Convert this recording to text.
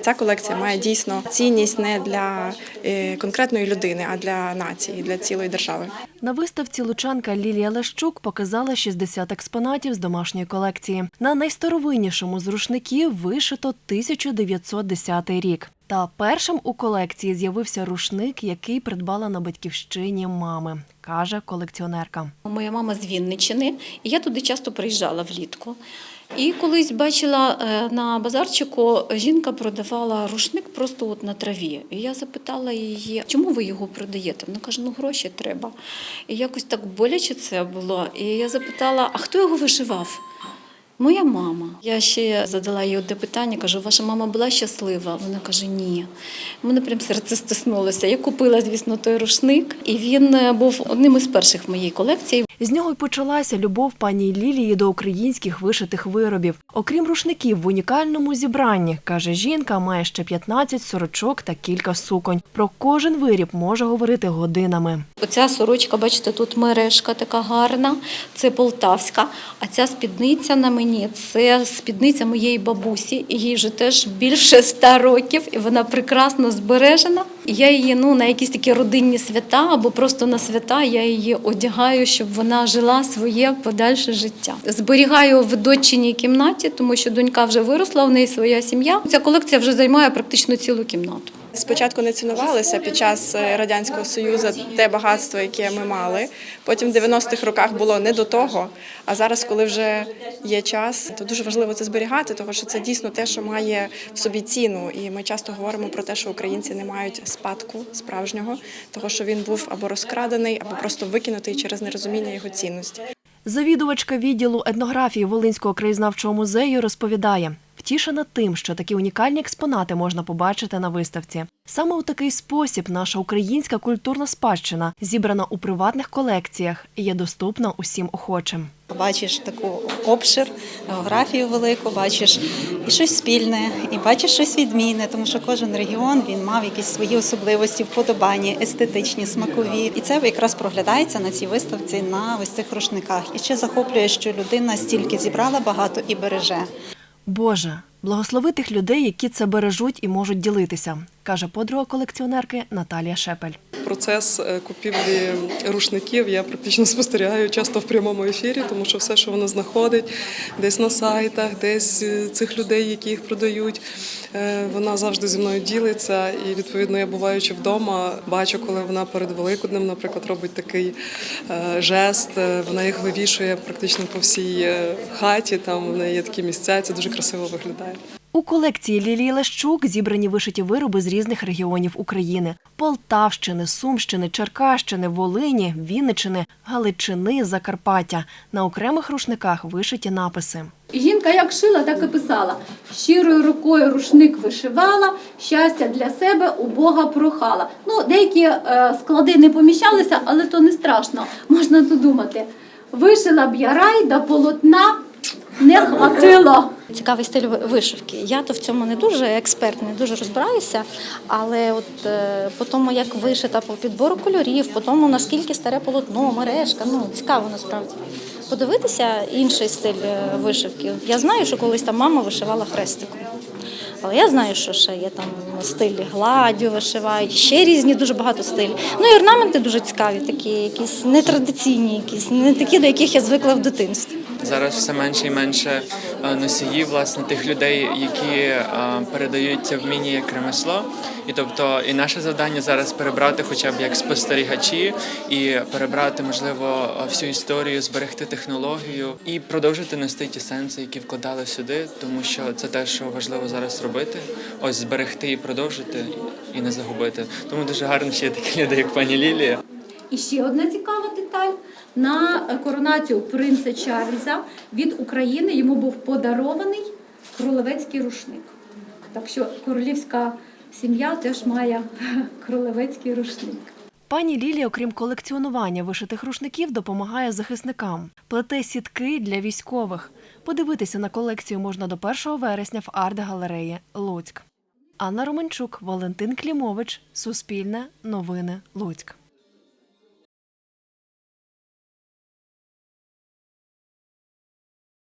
Ця колекція має дійсно цінність не для е, конкретної людини, а для нації, для цілої держави. На виставці лучанка Лілія Лещук показала 60 експонатів з домашньої колекції. На найстаровиннішому з рушників вишито 1910 рік. Та першим у колекції з'явився рушник, який придбала на батьківщині мами, каже колекціонерка. Моя мама з Вінниччини, і я туди часто приїжджала влітку. І колись бачила е, на базарчику, жінка продавала рушник просто от на траві. І я запитала її, чому ви його продаєте? Вона каже, ну гроші треба. І якось так боляче це було. І я запитала, а хто його вишивав? Моя мама. Я ще задала їй одне питання, кажу, ваша мама була щаслива? Вона каже, ні. У мене прям серце стиснулося. Я купила, звісно, той рушник, і він е, був одним із перших в моїй колекції. З нього й почалася любов пані Лілії до українських вишитих виробів. Окрім рушників в унікальному зібранні, каже жінка, має ще 15 сорочок та кілька суконь. Про кожен виріб може говорити годинами. Оця сорочка, бачите, тут мережка така гарна, це полтавська. А ця спідниця на мені це спідниця моєї бабусі. Їй вже теж більше ста років, і вона прекрасно збережена. Я її ну на якісь такі родинні свята або просто на свята я її одягаю, щоб вона жила своє подальше життя. Зберігаю в доччиній кімнаті, тому що донька вже виросла, у неї своя сім'я. Ця колекція вже займає практично цілу кімнату. Спочатку не цінувалося під час е, радянського союзу те багатство, яке ми мали. Потім в 90-х роках було не до того. А зараз, коли вже є час, то дуже важливо це зберігати, тому що це дійсно те, що має в собі ціну. І ми часто говоримо про те, що українці не мають спадку справжнього, того що він був або розкрадений, або просто викинутий через нерозуміння його цінності. Завідувачка відділу етнографії Волинського краєзнавчого музею розповідає, втішена тим, що такі унікальні експонати можна побачити на виставці. Саме у такий спосіб наша українська культурна спадщина, зібрана у приватних колекціях, є доступна усім охочим. Бачиш таку обшир, географію велику, бачиш і щось спільне, і бачиш щось відмінне, тому що кожен регіон він мав якісь свої особливості, вподобання, естетичні, смакові. І це якраз проглядається на цій виставці на ось цих рушниках. І ще захоплює, що людина стільки зібрала багато і береже. Боже, благослови тих людей, які це бережуть і можуть ділитися, каже подруга колекціонерки Наталія Шепель. Процес е, купівлі рушників я практично спостерігаю часто в прямому ефірі, тому що все, що вона знаходить, десь на сайтах, десь е, цих людей, які їх продають, е, вона завжди зі мною ділиться. І відповідно, я буваючи вдома, бачу, коли вона перед Великоднем, наприклад, робить такий жест. Вона їх вивішує практично по всій хаті. Там в неї є такі місця. Це дуже красиво виглядає. У колекції Лілії Лещук зібрані вишиті вироби з різних регіонів України: Полтавщини, Сумщини, Черкащини, Волині, Вінничини, Галичини, Закарпаття. На окремих рушниках вишиті написи. Жінка як шила, так і писала. Щирою рукою рушник вишивала, щастя для себе у Бога прохала. Ну, деякі е, склади не поміщалися, але то не страшно. Можна додумати. Вишила б я рай, до полотна не хватило. Цікавий стиль вишивки. Я то в цьому не дуже експерт, не дуже розбираюся, але от е, по тому, як вишита, по підбору кольорів, по тому, наскільки старе полотно, мережка, ну цікаво насправді. Подивитися інший стиль е, вишивки. Я знаю, що колись там мама вишивала хрестиком. Але я знаю, що ще є там стилі гладдю вишивають, ще різні, дуже багато стилів. Ну і орнаменти дуже цікаві, такі якісь нетрадиційні, якісь не такі, до яких я звикла в дитинстві. Зараз все менше і менше е, носіїв, власне, тих людей, які е, передають це вміння як ремесло. І тобто, і наше завдання зараз перебрати, хоча б як спостерігачі, і перебрати, можливо, всю історію, зберегти технологію і продовжити нести ті сенси, які вкладали сюди, тому що це те, що важливо зараз робити. Ось зберегти і продовжити, і не загубити. Тому дуже гарно, є такі люди, як пані Лілія. І ще одна цікава деталь. На коронацію принца Чарльза від України йому був подарований кролевецький рушник. Так що королівська сім'я теж має кролевецький рушник. Пані Лілія, окрім колекціонування вишитих рушників, допомагає захисникам. Плете сітки для військових. Подивитися на колекцію можна до 1 вересня в арт-галереї Луцьк. Анна Романчук, Валентин Клімович, Суспільне, Новини, Луцьк.